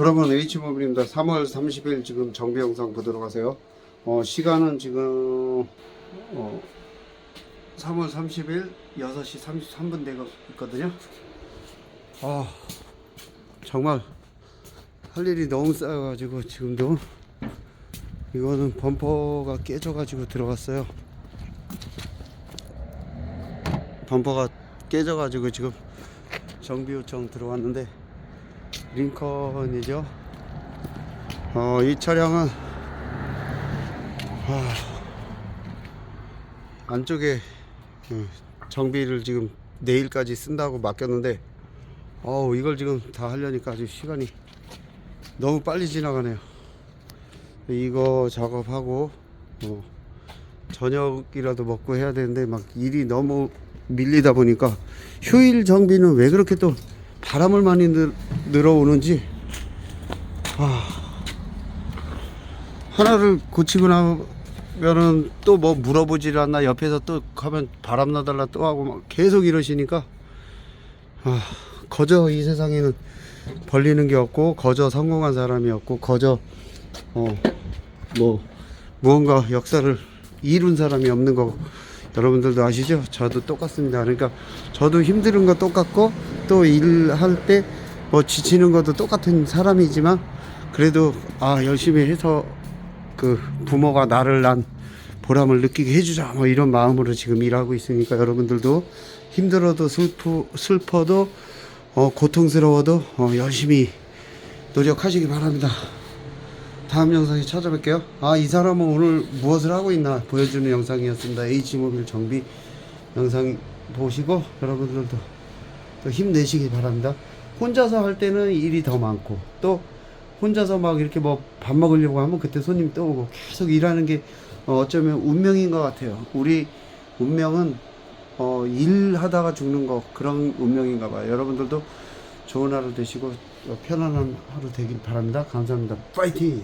여러분 H모빌입니다. 3월 30일 지금 정비 영상 보도록 하세요. 어, 시간은 지금 어, 3월 30일 6시 33분 되고 있거든요. 아 정말 할 일이 너무 쌓여가지고 지금도 이거는 범퍼가 깨져가지고 들어갔어요. 범퍼가 깨져가지고 지금 정비 요청 들어왔는데 링컨이죠. 어, 이 차량은 아, 안쪽에 어, 정비를 지금 내일까지 쓴다고 맡겼는데 어우 이걸 지금 다 하려니까 아주 시간이 너무 빨리 지나가네요. 이거 작업하고 어, 저녁이라도 먹고 해야 되는데 막 일이 너무 밀리다 보니까 휴일 정비는 왜 그렇게 또 바람을 많이 늘, 늘어오는지 아, 하나를 고치고 나면은 또 뭐 물어보질 않나 옆에서 또 가면 바람 나달라 또 하고 막 계속 이러시니까 아, 거저 이 세상에는 벌리는 게 없고 거저 성공한 사람이 없고 거저 어 뭐 무언가 역사를 이룬 사람이 없는 거 여러분들도 아시죠? 저도 똑같습니다. 그러니까 저도 힘든 거 똑같고 또 일할 때 뭐 지치는 것도 똑같은 사람이지만 그래도 아 열심히 해서 그 부모가 나를 난 보람을 느끼게 해주자 뭐 이런 마음으로 지금 일하고 있으니까 여러분들도 힘들어도 슬프, 슬퍼도 어, 고통스러워도 어, 열심히 노력하시기 바랍니다. 다음 영상에 찾아뵐게요. 아, 이 사람은 오늘 무엇을 하고 있나 보여주는 영상이었습니다. H모빌 정비 영상 보시고 여러분들도 또 힘내시기 바랍니다. 혼자서 할 때는 일이 더 많고 또 혼자서 막 이렇게 뭐 밥 먹으려고 하면 그때 손님 또 오고 계속 일하는 게 어, 어쩌면 운명인 것 같아요. 우리 운명은 어, 일하다가 죽는 거 그런 운명인가 봐요. 여러분들도 좋은 하루 되시고 어, 편안한 하루 되길 바랍니다. 감사합니다. 파이팅!